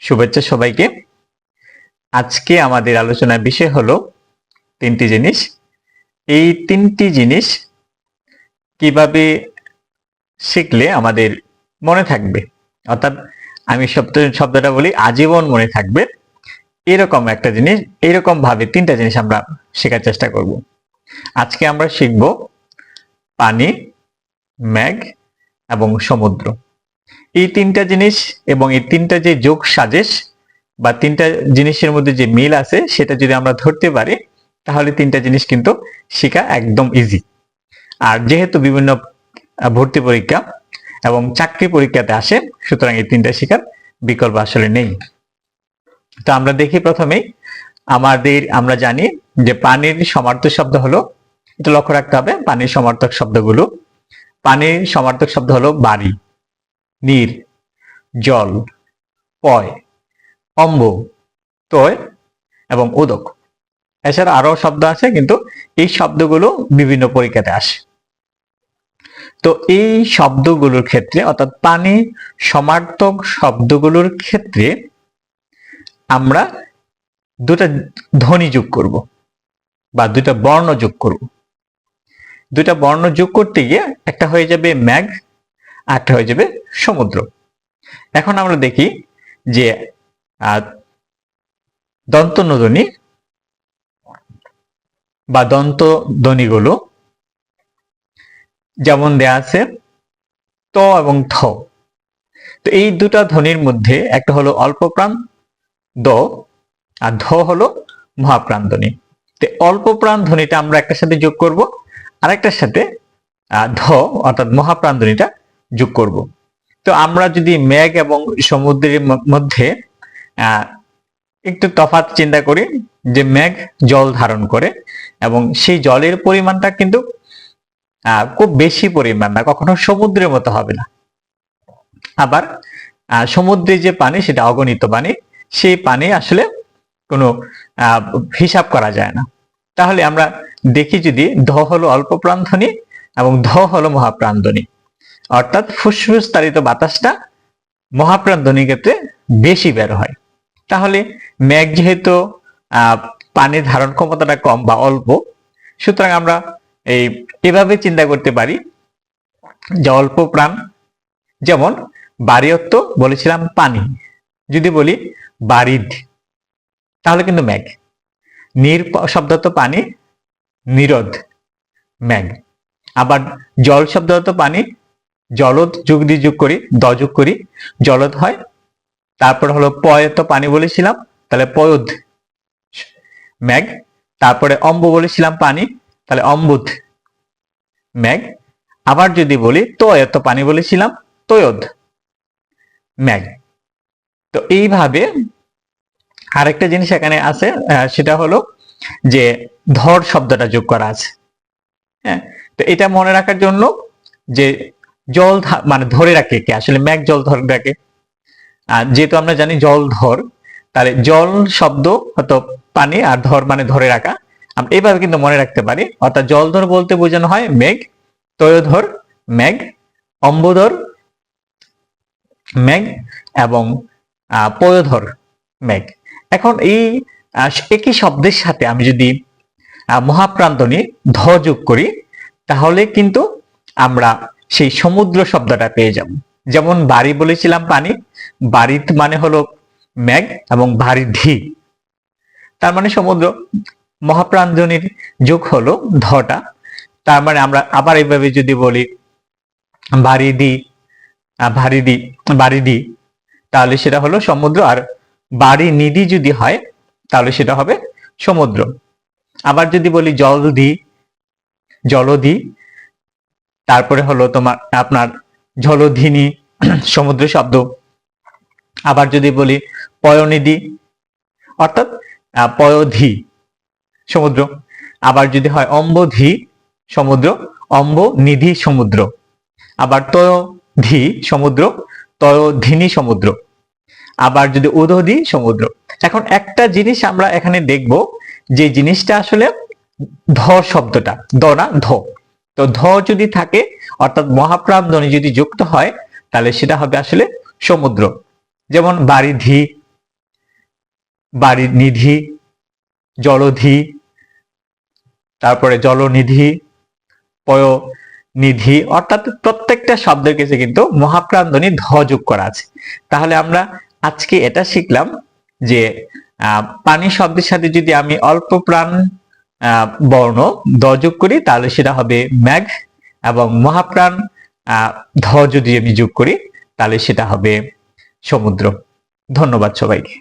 শুভেচ্ছা সবাইকে। আজকে আমাদের আলোচনার বিষয় হলো তিনটি জিনিস। এই তিনটি জিনিস কীভাবে শিখলে আমাদের মনে থাকবে? অর্থাৎ আমি শব্দ, শব্দটা বলি আজীবন মনে থাকবে। এরকম একটা জিনিস এরকম ভাবে তিনটা জিনিস আমরা শেখার চেষ্টা করব। আজকে আমরা শিখব পানি ম্যাগ এবং সমুদ্র। এই তিনটা জিনিস এবং এই তিনটা যে যোগ সাজেশ বা তিনটা জিনিসের মধ্যে যে মিল আছে, সেটা যদি আমরা ধরতে পারি, তাহলে তিনটা জিনিস কিন্তু শেখা একদম ইজি আর যেহেতু বিভিন্ন ভর্তি পরীক্ষা এবং চাকরি পরীক্ষাতে আসে, সুতরাং এই তিনটা শেখার বিকল্প আসলে নেই। তো আমরা দেখি প্রথমেই, আমাদের, আমরা জানি যে পানির সমার্থক শব্দ হলো, এটা লক্ষ্য রাখতে হবে, পানির সমার্থক শব্দগুলো। পানির সমার্থক শব্দ হলো বাড়ি। নীর জল, পয়, অম্ব, তয় এবং উদক। এছাড়া আরও শব্দ আছে, কিন্তু এই শব্দগুলো বিভিন্ন পরীক্ষাতে আসে। তো এই শব্দগুলোর ক্ষেত্রে, অর্থাৎ পানি সমার্থক শব্দগুলোর ক্ষেত্রে আমরা দুটা ধ্বনি যোগ করব, বা দুটা বর্ণ যোগ করব। দুটা বর্ণ যোগ করতে গিয়ে একটা হয়ে যাবে ম্যাগ একটা হয়ে যাবে সমুদ্র। এখন আমরা দেখি যে দন্ত নদনী বা দন্ত ধ্বনিগুলো যেমন দেয়া আছে ত এবং থ। তো এই দুটা ধ্বনির মধ্যে একটা হলো অল্প প্রাণ দ আর ধ হলো মহাপ্রাণ ধ্বনি। তো অল্প প্রাণ ধ্বনিটা আমরা একটার সাথে যোগ করব, আরেকটার সাথে ধ অর্থাৎ মহাপ্রাণ ধ্বনিটা যোগ করব। তো আমরা যদি মেঘ এবং সমুদ্রের মধ্যে একটু তফাৎ চিন্তা করি যে মেঘ জল ধারণ করে এবং সেই জলের পরিমাণটা কিন্তু খুব বেশি পরিমাণ না, কখনো সমুদ্রের মতো হবে না। আবার সমুদ্রে যে পানি সেটা অগণিত পানি, সেই পানি আসলে কোনো হিসাব করা যায় না। তাহলে আমরা দেখি যদি ধ হলো অল্প প্রাণধ্বনি এবং ধ হলো মহাপ্রাণধ্বনি অর্থাৎ ফুসফুস তাড়িত বাতাসটা মহাপ্রাণধ্বনির ক্ষেত্রে বেশি বের হয়। তাহলে মেঘ যেহেতু পানির ধারণ ক্ষমতাটা কম বা অল্প, সুতরাং আমরা এই এভাবে চিন্তা করতে পারি যে অল্প প্রাণ, যেমন বাড়িয়ত্ব বলেছিলাম পানি। যদি বলি বারিদ তাহলে কিন্তু মেঘ। নির শব্দ তো পানি, নিরোধ, মেঘ। আবার জল শব্দ তো পানি জলদ যুগ দিয়ে যোগ করি, দ যোগ করি, জলদ হয়। তারপর হলো পয় তো পানি বলেছিলাম, তাহলে পয়দ মেঘ তারপরে অম্ব বলেছিলাম পানি, তাহলে অম্বুদ মেঘ আবার যদি বলি তো পানি বলেছিলাম তয়দ মেঘ তো এইভাবে আরেকটা জিনিস এখানে আছে সেটা হলো যে ধর শব্দটা যোগ করা আছে। হ্যাঁ তো এটা মনে রাখার জন্য যে জল মানে ধরে রাখে কে আসলে মেঘ জল ধরে রাখে। আর যেহেতু আমরা জানি জল ধর তাহলে জল শব্দ হয়তো পানি আর ধর মানে ধরে রাখা। আমরা এইভাবে কিন্তু মনে রাখতে পারি। অর্থাৎ জল ধর বলতে বোঝানো হয় মেঘ তয়োধর মেঘ অম্বধর মেঘ এবং পয়োধর মেঘ এখন এই একই শব্দের সাথে আমি যদি আহ, মহাপ্রান্তনী ধ যোগ করি তাহলে কিন্তু আমরা সেই সমুদ্র শব্দটা পেয়ে যাব। যেমন বাড়ি বলেছিলাম পানি বাড়িত মানে হলো মেঘ এবং বারিধি তার মানে সমুদ্র। মহাপ্রাঞ্জনীর যোগ হলো ধটা। তার মানে আমরা আবার এইভাবে যদি বলি বারিদি আহ, ভারিদি বারিদি তাহলে সেটা হলো সমুদ্র। আর বাড়ি নিধি যদি হয় তাহলে সেটা হবে সমুদ্র। আবার যদি বলি জলধি জলধি তারপরে হলো তোমার, আপনার জলধিনী সমুদ্র শব্দ। আবার যদি বলি পয়নিধি, অর্থাৎ পয়ধি, সমুদ্র। আবার যদি হয় অম্বধি, সমুদ্র অম্ব নিধি সমুদ্র। আবার তয়ধি, সমুদ্র, তয়ধিনী, সমুদ্র। আবার যদি উদধি, সমুদ্র। এখন একটা জিনিস আমরা এখানে দেখব, যে জিনিসটা আসলে ধ শব্দটা, দ না ধ। তো ধ যদি থাকে, অর্থাৎ মহাপ্রাণ যদি যুক্ত হয়, তাহলে সেটা হবে আসলে সমুদ্র। যেমন বারিধি বাড়ির নিধি জলধি, তারপরে জলনিধি পয় নিধি অর্থাৎ প্রত্যেকটা শব্দের কাছে কিন্তু মহাপ্রাণ ধ যোগ করা আছে। তাহলে আমরা আজকে এটা শিখলাম যে পানি শব্দের সাথে যদি আমি অল্প প্রাণ বর্ণ। দ যোগ করি, তাহলে সেটা হবে ম্যাঘ এবং মহাপ্রাণ। ধ যদি আমি যোগ করি, তাহলে সেটা হবে সমুদ্র। ধন্যবাদ সবাইকে।